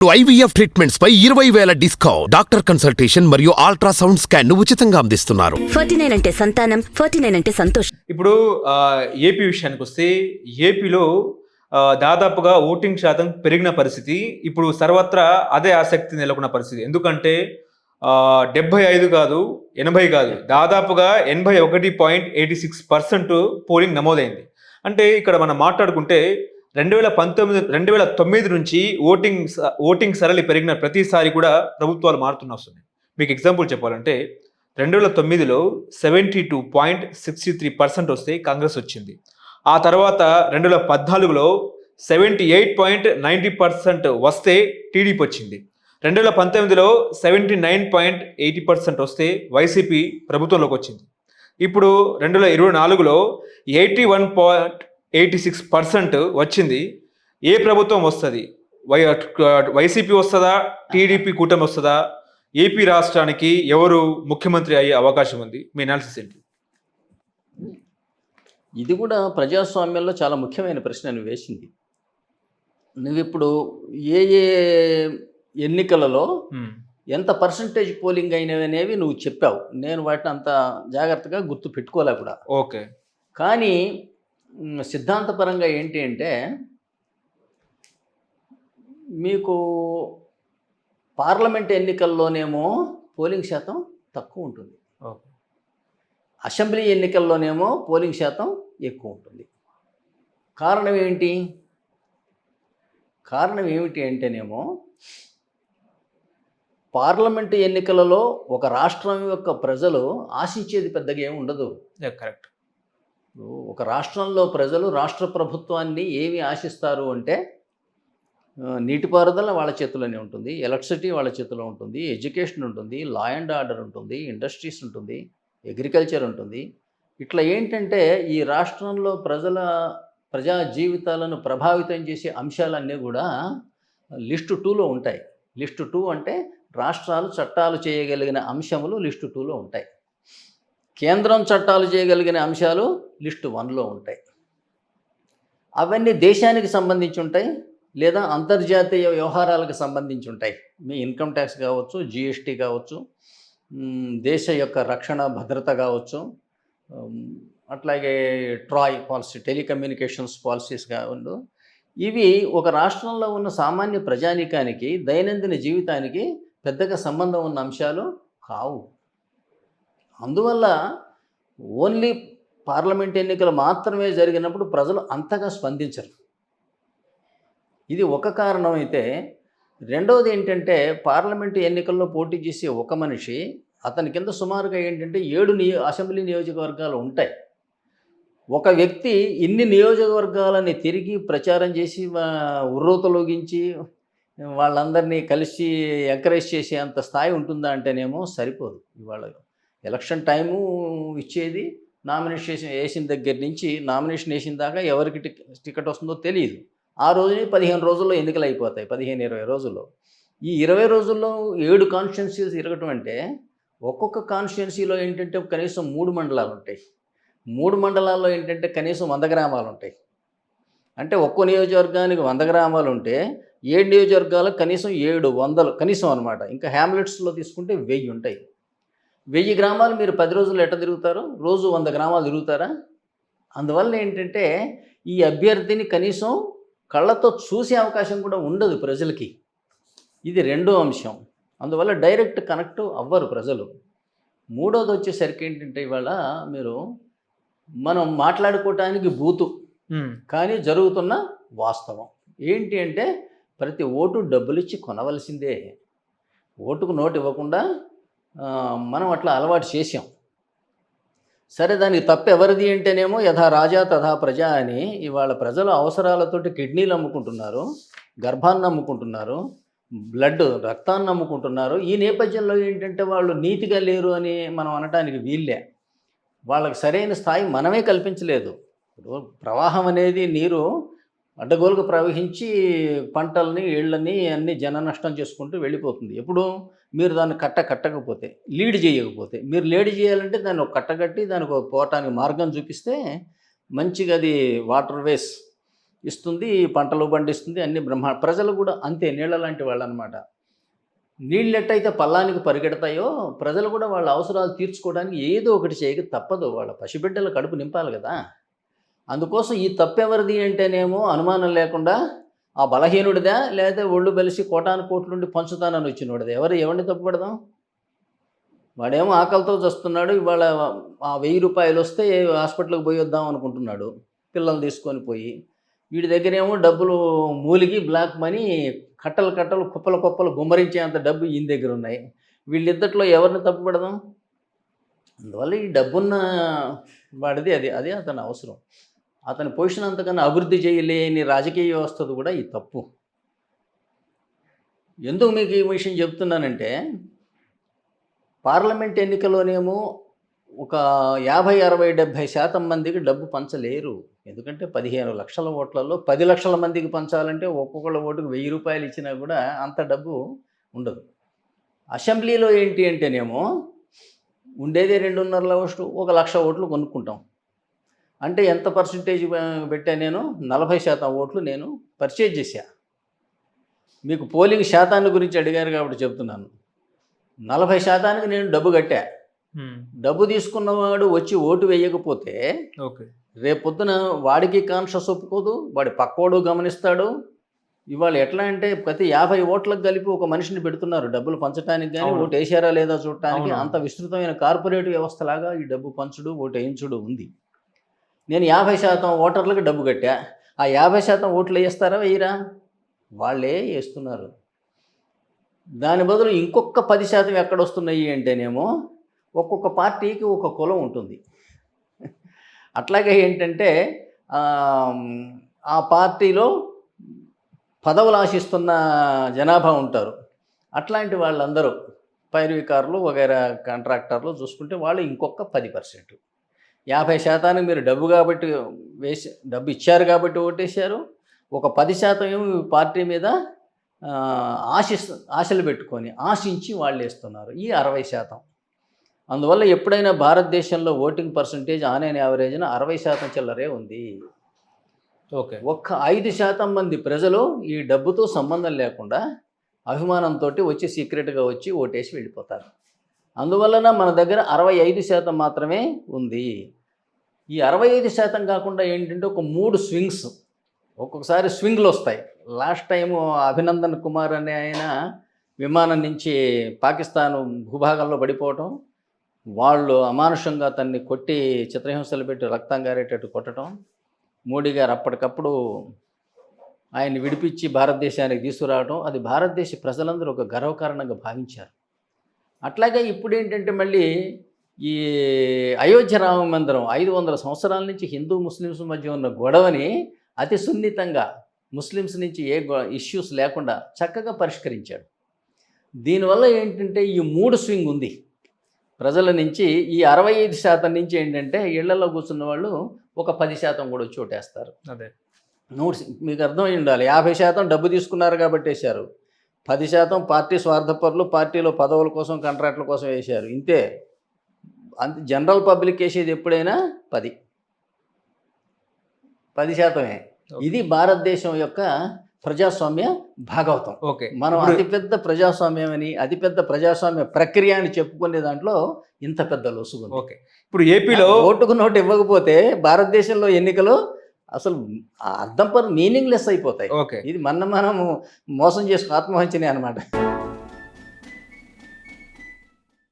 IVF treatments పై ఇరవై వేల డిస్కౌంట్. డాక్టర్ కన్సల్టేషన్ మరియు అల్ట్రాసౌండ్ స్కాన్ను ఉచితంగా అందిస్తున్నారు. ఫార్టీ నైన్ అంటే సంతానం ఫార్టీ నైన్ అంటే సంతోషం. ఇప్పుడు ఆ, ఏపీ విషయానికి వస్తే ఏపీలో ఆ, దాదాపుగా ఓటింగ్ శాతం పెరిగిన పరిస్థితి ఇప్పుడు సర్వత్రా అదే ఆసక్తి నెలకొన్న పరిస్థితి. ఎందుకంటే డెబ్బై ఐదు కాదు ఎనభై కాదు దాదాపుగా ఎనభై ఒకటి point eighty six percent polling నమోదైంది. అంటే ఇక్కడ మనం మాట్లాడుకుంటే రెండు వేల పంతొమ్మిది రెండు వేల తొమ్మిది నుంచి ఓటింగ్ ఓటింగ్ సరళి పెరిగిన ప్రతిసారి కూడా ప్రభుత్వాలు మారుతున్న వస్తున్నాయి. మీకు ఎగ్జాంపుల్ చెప్పాలంటే రెండు వేల తొమ్మిదిలో seventy two point sixty three percent వస్తే కాంగ్రెస్ వచ్చింది. ఆ తర్వాత రెండు వేల పద్నాలుగులో seventy eight point ninety percent వస్తే టీడీపీ వచ్చింది. రెండు వేల పంతొమ్మిదిలో seventy nine point eighty percent వస్తే వైసీపీ ప్రభుత్వంలోకి వచ్చింది. ఇప్పుడు రెండు వేల ఇరవై నాలుగులో eighty one point eighty six percent వచ్చింది. ఏ ప్రభుత్వం వస్తుంది? వై వైసీపీ వస్తుందా? టీడీపీ కూటమి వస్తుందా? ఏపీ రాష్ట్రానికి ఎవరు ముఖ్యమంత్రి అయ్యే అవకాశం ఉంది? మీ అనాలిసిస్ ఏంటి? ఇది కూడా ప్రజాస్వామ్యంలో చాలా ముఖ్యమైన ప్రశ్న నువ్వు వేసింది. నువ్వు ఇప్పుడు ఏ ఏ ఎన్నికలలో ఎంత పర్సంటేజ్ పోలింగ్ అయినవి అనేవి నువ్వు చెప్పావు. నేను వాటిని అంత జాగ్రత్తగా గుర్తు పెట్టుకోలే కూడా. ఓకే. కానీ సిద్ధాంతపరంగా ఏంటి అంటే మీకు పార్లమెంట్ ఎన్నికల్లోనేమో పోలింగ్ శాతం తక్కువ ఉంటుంది. ఓకే. అసెంబ్లీ ఎన్నికల్లోనేమో పోలింగ్ శాతం ఎక్కువ ఉంటుంది. కారణం ఏంటి? కారణం ఏమిటి అంటేనేమో పార్లమెంటు ఎన్నికలలో ఒక రాష్ట్రం యొక్క ప్రజలు ఆశించేది పెద్దగా ఏమి ఉండదు. కరెక్ట్ ఒక రాష్ట్రంలో ప్రజలు రాష్ట్ర ప్రభుత్వాన్ని ఏమి ఆశిస్తారు అంటే నీటిపారుదల వాళ్ళ చేతిలోనే ఉంటుంది ఎలక్ట్రిసిటీ వాళ్ళ చేతిలో ఉంటుంది ఎడ్యుకేషన్ ఉంటుంది లా అండ్ ఆర్డర్ ఉంటుంది ఇండస్ట్రీస్ ఉంటుంది అగ్రికల్చర్ ఉంటుంది. ఇట్లా ఏంటంటే ఈ రాష్ట్రంలో ప్రజల ప్రజా జీవితాలను ప్రభావితం చేసే అంశాలన్నీ కూడా లిస్టు టూలో ఉంటాయి. లిస్టు టూ అంటే రాష్ట్రాలు చట్టాలు చేయగలిగిన అంశములు లిస్టు టూలో ఉంటాయి. కేంద్రం చట్టాలు చేయగలిగిన అంశాలు లిస్టు వన్లో ఉంటాయి. అవన్నీ దేశానికి సంబంధించి ఉంటాయి లేదా అంతర్జాతీయ వ్యవహారాలకు సంబంధించి ఉంటాయి. మీ ఇన్కమ్ ట్యాక్స్ కావచ్చు జిఎస్టీ కావచ్చు దేశ యొక్క రక్షణ భద్రత కావచ్చు అట్లాగే ట్రాయ్ పాలసీ టెలికమ్యూనికేషన్స్ పాలసీస్ కావచ్చు ఇవి ఒక రాష్ట్రంలో ఉన్న సామాన్య ప్రజానీకానికి దైనందిన జీవితానికి పెద్దగా సంబంధం ఉన్న అంశాలు కావు. అందువల్ల ఓన్లీ పార్లమెంట్ ఎన్నికలు మాత్రమే జరిగినప్పుడు ప్రజలు అంతగా స్పందించరు. ఇది ఒక కారణం అయితే రెండవది ఏంటంటే పార్లమెంటు ఎన్నికల్లో పోటీ చేసే ఒక మనిషి అతని కింద సుమారుగా ఏంటంటే ఏడు నియో అసెంబ్లీ నియోజకవర్గాలు ఉంటాయి. ఒక వ్యక్తి ఇన్ని నియోజకవర్గాలని తిరిగి ప్రచారం చేసి ఉర్రూతలోగించి వాళ్ళందరినీ కలిసి ఎంకరేజ్ చేసే అంత స్థాయి ఉంటుందా అంటేనేమో సరిపోదు ఇవాళ ఎలక్షన్ టైము ఇచ్చేది నామినేషన్ వేసిన దగ్గర నుంచి నామినేషన్ వేసిన దాకా ఎవరికి టికెట్ వస్తుందో తెలియదు ఆ రోజుని పదిహేను రోజుల్లో ఎన్నికలు అయిపోతాయి పదిహేను ఇరవై రోజుల్లో. ఈ ఇరవై రోజుల్లో ఏడు కాన్స్టిట్యున్సీస్ తిరగటం అంటే ఒక్కొక్క కాన్స్టిట్యున్సీలో ఏంటంటే కనీసం మూడు మండలాలు ఉంటాయి. మూడు మండలాల్లో ఏంటంటే కనీసం వంద గ్రామాలు ఉంటాయి. అంటే ఒక్కో నియోజకవర్గానికి వంద గ్రామాలు ఉంటే ఏడు నియోజకవర్గాలకు కనీసం ఏడు వందలు కనీసం అనమాట ఇంకా హ్యామ్లెట్స్లో తీసుకుంటే వెయ్యి ఉంటాయి. వెయ్యి గ్రామాలు మీరు పది రోజులు ఎట్ట తిరుగుతారు? రోజు వంద గ్రామాలు తిరుగుతారా? అందువల్ల ఏంటంటే ఈ అభ్యర్థిని కనీసం కళ్ళతో చూసే అవకాశం కూడా ఉండదు ప్రజలకి. ఇది రెండో అంశం. అందువల్ల డైరెక్ట్ కనెక్ట్ అవ్వరు ప్రజలు. మూడోది వచ్చేసరికి ఏంటంటే ఇవాళ మీరు మనం మాట్లాడుకోవటానికి బూతు. కానీ జరుగుతున్న వాస్తవం. ఏంటి అంటే ప్రతి ఓటు డబ్బులు ఇచ్చి కొనవలసిందే. ఓటుకు నోటు ఇవ్వకుండా మనం అట్లా అలవాటు చేసాం సరే దానికి తప్పు ఎవరిది అంటేనేమో యథా రాజా తథా ప్రజ అని ఇవాళ ప్రజల అవసరాలతోటి కిడ్నీలు అమ్ముకుంటున్నారు గర్భాన్ని అమ్ముకుంటున్నారు బ్లడ్ రక్తాన్ని అమ్ముకుంటున్నారు. ఈ నేపథ్యంలో ఏంటంటే వాళ్ళు నీతిగా లేరు అని మనం అనటానికి వీల్లే. వాళ్ళకి సరైన స్థాయి మనమే కల్పించలేదు. ఇప్పుడు ప్రవాహం అనేది నీరు అడ్డగోలుగా ప్రవహించి పంటల్ని ఇళ్ళని అన్ని జన నష్టం చేసుకుంటూ వెళ్ళిపోతుంది. ఎప్పుడు? మీరు దాన్ని కట్ట కట్టకపోతే లీడ్ చేయకపోతే మీరు లీడ్ చేయాలంటే దాన్ని ఒక కట్టగట్టి దానికి ఒక పోవటానికి మార్గం చూపిస్తే మంచిగా అది వాటర్ వేస్ ఇస్తుంది పంటలు పండిస్తుంది అన్ని బ్రహ్మ ప్రజలు కూడా అంతే నీళ్ళ లాంటి వాళ్ళు అనమాట నీళ్ళు ఎట్టయితే పల్లానికి పరిగెడతాయో ప్రజలు కూడా వాళ్ళ అవసరాలు తీర్చుకోవడానికి ఏదో ఒకటి చేయక తప్పదు వాళ్ళ పసిబిడ్డల కడుపు నింపాలి కదా. అందుకోసం ఈ తప్పెవరిది అంటేనేమో అనుమానం లేకుండా ఆ బలహీనుడిదా లేదా ఒళ్ళు బలిసి కోటాను కోట్లుండి పంచుతానని వచ్చినోడిదా? ఎవరు ఎవరిని తప్పుపడదాం? వాడేమో ఆకలితో చస్తున్నాడు ఇవాళ ఆ వెయ్యి రూపాయలు వస్తే హాస్పిటల్కి పోయి వద్దాం అనుకుంటున్నాడు పిల్లలు తీసుకొని పోయి. వీడి దగ్గరేమో డబ్బులు మూలిగి బ్లాక్ మనీ కట్టలు కట్టలు కుప్పలు కుప్పలు గుమ్మరించేంత డబ్బు ఈయన దగ్గర ఉన్నాయి. వీళ్ళిద్దట్లో ఎవరిని తప్పుపడదాం? అందువల్ల ఈ డబ్బున్న వాడిది అది అదే అతని అవసరం. అతని పొజిషన్ అంతకన్నా అభివృద్ధి చేయలేని రాజకీయ వ్యవస్థది కూడా ఈ తప్పు. ఎందుకు మీకు ఈ విషయం చెప్తున్నానంటే పార్లమెంట్ ఎన్నికలోనేమో ఒక యాభై అరవై డెబ్భై శాతం మందికి డబ్బు పంచలేరు. ఎందుకంటే పదిహేను లక్షల ఓట్లలో పది లక్షల మందికి పంచాలంటే ఒక్కొక్కళ్ళ ఓటుకు వెయ్యి రూపాయలు ఇచ్చినా కూడా అంత డబ్బు ఉండదు. అసెంబ్లీలో ఏంటి అంటేనేమో ఉండేదే రెండున్నర లక్షలు ఒక లక్ష ఓట్లు కొనుక్కుంటాం. అంటే ఎంత పర్సంటేజ్ పెట్టా నేను? నలభై శాతం ఓట్లు నేను పర్చేజ్ చేశా. మీకు పోలింగ్ శాతాన్ని గురించి అడిగారు కాబట్టి చెప్తున్నాను. నలభై శాతానికి నేను డబ్బు కట్టా. డబ్బు తీసుకున్నవాడు వచ్చి ఓటు వేయకపోతే ఓకే. రేపొద్దున వాడికి కాన్షియస్ ఒప్పుకోదు వాడి పక్కోడు గమనిస్తాడు. ఇవాళ ఎట్లా అంటే ప్రతి యాభై ఓట్లకు కలిపి ఒక మనిషిని పెడుతున్నారు. డబ్బులు పంచడానికి కానీ. ఓటు వేసారా లేదా చూడటానికి. అంత విస్తృతమైన కార్పొరేట్ వ్యవస్థలాగా ఈ డబ్బు పంచుడు ఓటు వేయించుడు ఉంది. నేను యాభై శాతం ఓటర్లకు డబ్బు కట్టా. ఆ యాభై శాతం ఓట్లు వేస్తారా వేయరా? వాళ్ళే వేస్తున్నారు. దాని బదులు ఇంకొక పది శాతం ఎక్కడ వస్తున్నాయి అంటేనేమో ఒక్కొక్క పార్టీకి ఒక కులం ఉంటుంది. అట్లాగే ఏంటంటే ఆ, పార్టీలో పదవులు ఆశిస్తున్న జనాభా ఉంటారు. అట్లాంటి వాళ్ళందరూ పైరవికారులు వగైరా కాంట్రాక్టర్లు చూసుకుంటే వాళ్ళు ఇంకొక పది పర్సెంట్. యాభై శాతానికి మీరు డబ్బు కాబట్టి వేసి డబ్బు ఇచ్చారు కాబట్టి ఓటేశారు. ఒక పది శాతం ఏమో ఈ పార్టీ మీద ఆశిస్ ఆశలు పెట్టుకొని ఆశించి వాళ్ళు వేస్తున్నారు. ఈ అరవై శాతం. అందువల్ల ఎప్పుడైనా భారతదేశంలో ఓటింగ్ పర్సంటేజ్ ఆన్ అండ్ యావరేజ్న అరవై శాతం చిల్లరే ఉంది. ఓకే. ఒక్క ఐదు శాతం మంది ప్రజలు ఈ డబ్బుతో సంబంధం లేకుండా అభిమానంతో వచ్చి సీక్రెట్గా వచ్చి ఓటేసి వెళ్ళిపోతారు. అందువలన మన దగ్గర అరవై ఐదు శాతం మాత్రమే ఉంది. ఈ అరవై ఐదు శాతం కాకుండా ఏంటంటే ఒక మూడు స్వింగ్స్ ఒక్కొక్కసారి స్వింగ్లు వస్తాయి. లాస్ట్ టైము అభినందన్ కుమార్ అనే ఆయన విమానం నుంచి పాకిస్తాన్ భూభాగంలో పడిపోవటం వాళ్ళు అమానుషంగా తన్ని కొట్టి చిత్రహింసలు పెట్టి రక్తం గారేటట్టు కొట్టడం మోడీ గారు అప్పటికప్పుడు ఆయన్ని విడిపించి భారతదేశానికి తీసుకురావడం అది భారతదేశ ప్రజలందరూ ఒక గర్వకారణంగా భావించారు. అట్లాగే ఇప్పుడు ఏంటంటే మళ్ళీ ఈ అయోధ్య రామ మందిరం ఐదు వందల సంవత్సరాల నుంచి హిందూ ముస్లిమ్స్ మధ్య ఉన్న గొడవని అతి సున్నితంగా ముస్లిమ్స్ నుంచి ఏ ఇష్యూస్ లేకుండా చక్కగా పరిష్కరించాడు. దీనివల్ల ఏంటంటే ఈ మూడు స్వింగ్ ఉంది. ప్రజల నుంచి ఈ అరవై ఐదు శాతం నుంచి ఏంటంటే ఇళ్ళలో కూర్చున్న వాళ్ళు ఒక పది శాతం కూడా వచ్చి ఓటేస్తారు. అదే. నూరు మీకు అర్థమై ఉండాలి. యాభై శాతం డబ్బు తీసుకున్నారు కాబట్టి వేశారు పది శాతం పార్టీ స్వార్థపరులు పార్టీలో పదవుల కోసం కాంట్రాక్టుల కోసం వేశారు. ఇంతే. అంత జనరల్ పబ్లిక్ వేసేది ఎప్పుడైనా పది. పది శాతమే. ఇది భారతదేశం యొక్క ప్రజాస్వామ్య భాగవతం. ఓకే. మనం అతిపెద్ద ప్రజాస్వామ్యం అని అతిపెద్ద ప్రజాస్వామ్య ప్రక్రియ అని చెప్పుకునే దాంట్లో ఇంత పెద్ద లొసుగు. ఓకే. ఇప్పుడు ఏపీలో ఓటుకు నోటు ఇవ్వకపోతే భారతదేశంలో ఎన్నికలు అసలు అర్థం పర్ మీనింగ్లెస్ అయిపోతాయి. ఓకే. ఇది మన మనం మోసం చేసుకు ఆత్మహత్యనే అనమాట